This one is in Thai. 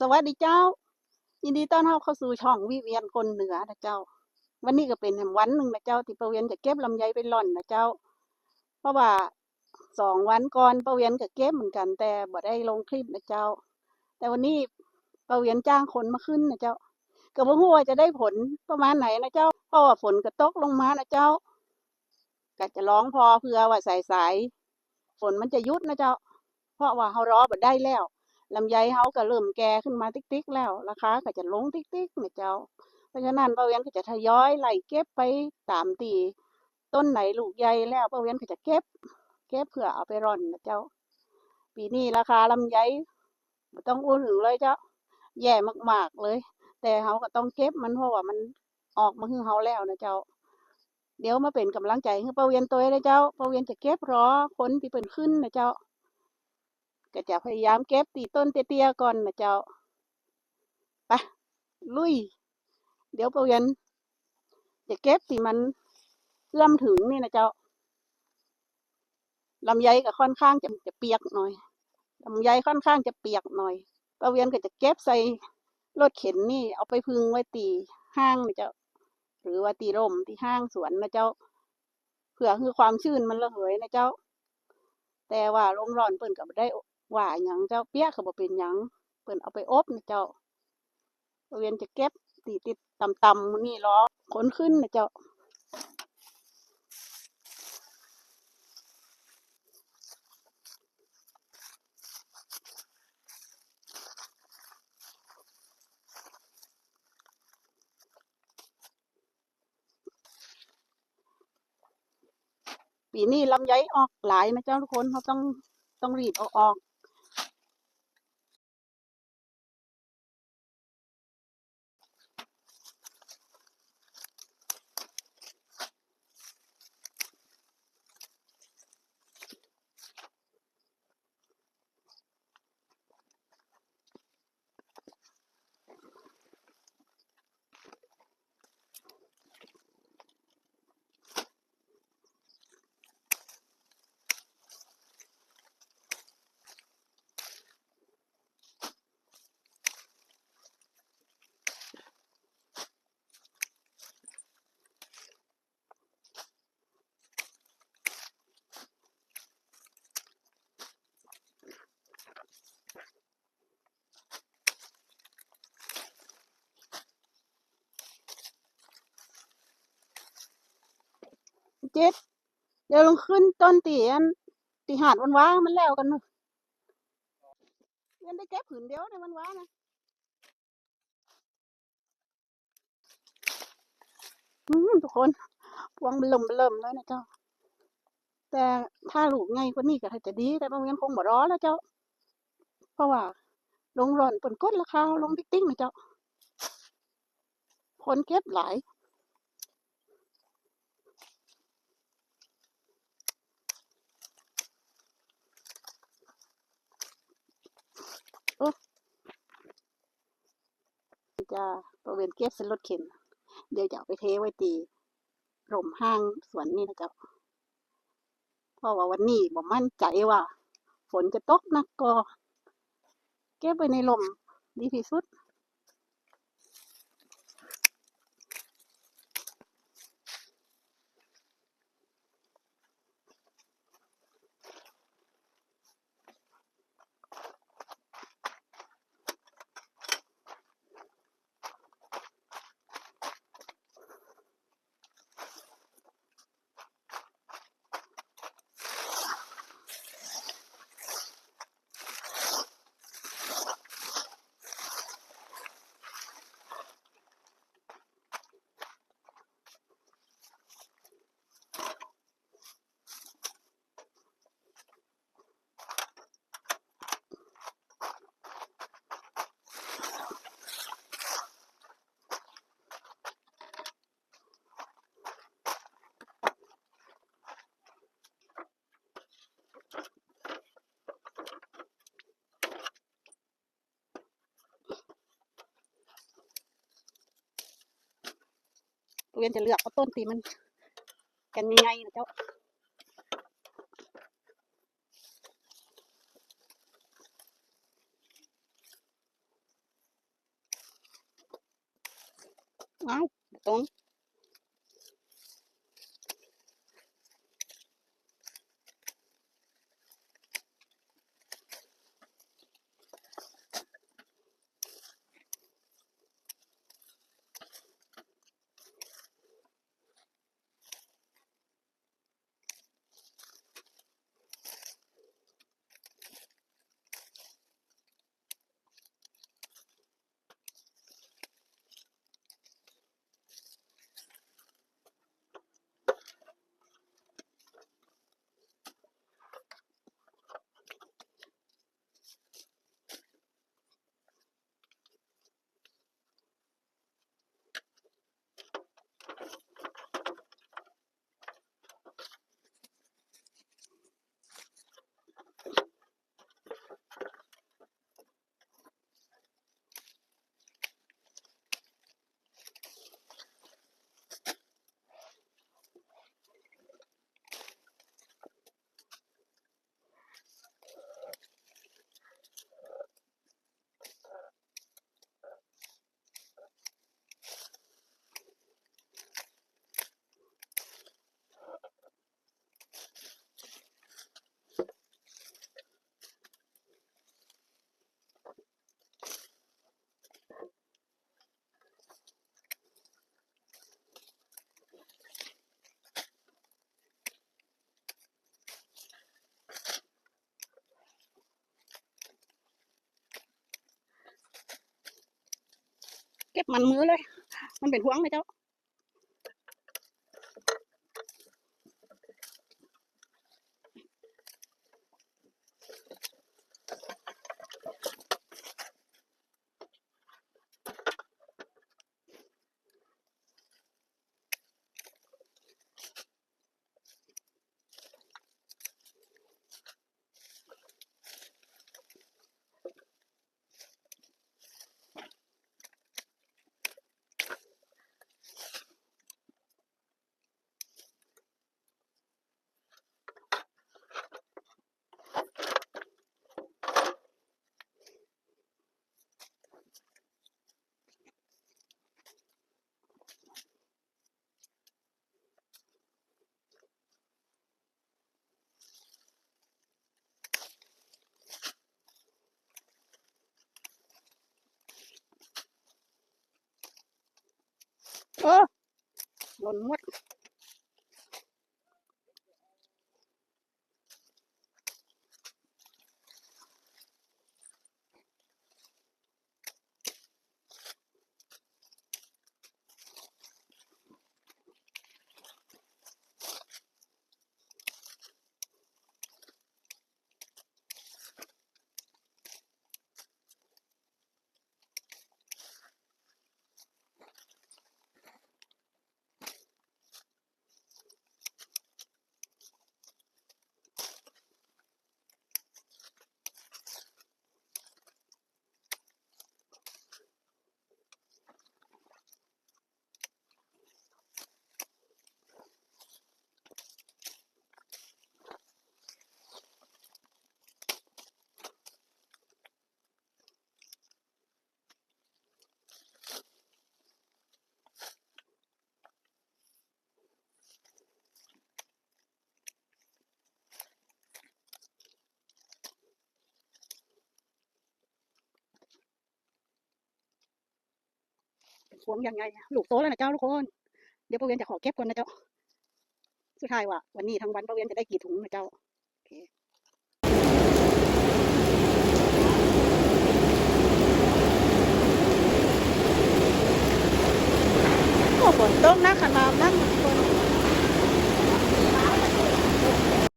สวัสดีเจ้า ยินดีต้อนรับเข้าสู่ช่องวิเวียนคนเหนือนะเจ้า วันนี้ก็เป็นวันหนึ่งนะเจ้าที่ประเวียนจะเก็บลำไยไปหล่อนนะเจ้า เพราะว่าสองวันก่อนประเวียนก็เก็บเหมือนกัน แต่บ่ได้ลงคลิปนะเจ้า แต่วันนี้ประเวียนจ้างคนมาขึ้นนะเจ้าก็บ่ฮู้ว่าจะได้ผลประมาณไหนนะเจ้า เพราะว่าฝนก็ตกลงมานะเจ้าก็จะร้องพอเพื่อว่าสายๆฝนมันจะยุดนะเจ้า เพราะว่าเฮารอบ่ได้แล้ว ลำไยเฮาก็เริ่มแก่ขึ้นมาติ๊กๆ แล้วราคาก็จะลงติ๊กๆนะเจ้า เพราะฉะนั้นป้าเวียนก็จะทยอยไล่เก็บไปตามตีต้นไหนลูกใหญ่แล้วป้าเวียนก็จะเก็บ เก็บเพื่อเอาไปร่อนนะเจ้า ปีนี้ราคาลำไยต้องพูดถึงเลยเจ้า แย่มากๆเลย แต่เฮาก็ต้องเก็บมันเพราะว่ามันออกมาคือเฮาแล้วนะเจ้า เดี๋ยวมาเป็นกำลังใจให้ป้าเวียนตัวเลยเจ้าป้าเวียนจะเก็บรอคนที่เปิ่นขึ้นนะเจ้า ก็จะพยายามเก็บตีต้นเตี้ยๆก่อนนะเจ้าไปลุย เดี๋ยวปะเวียนจะเก็บที่มันเอื้อมถึงนี่นะเจ้าลำไยก็ค่อนข้างจะจะเปียกหน่อยลำไยค่อนข้างจะเปียกหน่อยปะเวียนก็จะเก็บใส่รถเข็นนี่เอาไปพึงไว้ตีห้างนะเจ้า หรือว่าตีร่มที่ห้างสวนนะเจ้าเพื่อคือความชื้นมันระเหยนะเจ้า แต่ว่าลมร้อนเปิ่นก็บ่ได้ ว่าหยังเจ้าเปียกก็บ่เป็นหยังเปิ่นเอาไปอบนะเจ้าเวียนจะเก็บตีติดต่ำๆมื้อนี้อขนขึ้นนะเจ้าปีนี้ลำไยออกหลายนะเจ้าทุกคนเขาต้องต้องรีบเอาออก เจ็ดเดี๋ยวลงขึ้นต้นตีอันตีหาดวันว้ามันแล้วกันเนอะยังได้เก็บผืนเดียวในวันว้านะทุกคนพวงเริ่มเริ่มแล้วนะเจ้า แต่ถ้าลูกไงกว่านี้ก็จะดี แต่บางเวียนคงบ่ร้อแล้วเจ้า เพราะว่า ลงร่อนปนกดราคาลงติ๊กติ๊กนะเจ้าคนเก็บหลาย จะบริเวณเก็บเส้นรถเข็น เดี๋ยวจะเอาไปเทไว้ตีร่มห้างสวนนี่นะเจ้าเพราะว่าวันนี้บ่มั่นใจว่า ฝนจะตกนักก็ เก็บไว้ในลมดีที่สุด เรียนจะเลือกเอาต้นตีมัน กันยังไงนะเจ้าเอาตรง เก็บมันมือเลย มันเป็นห่วงไหมเจ้า เออ หล่ นหมดห่วงยังไงหลูกโตแล้วนะเจ้าทุกคน เดี๋ยวป้าเวียนจะขอเก็บก่อนนะเจ้า สุดท้ายว่าวันนี้ทั้งวันป้าเวียนจะได้กี่ถุงนะเจ้าโอเคโอ้ฝนตกนะขนาดนั้นทุก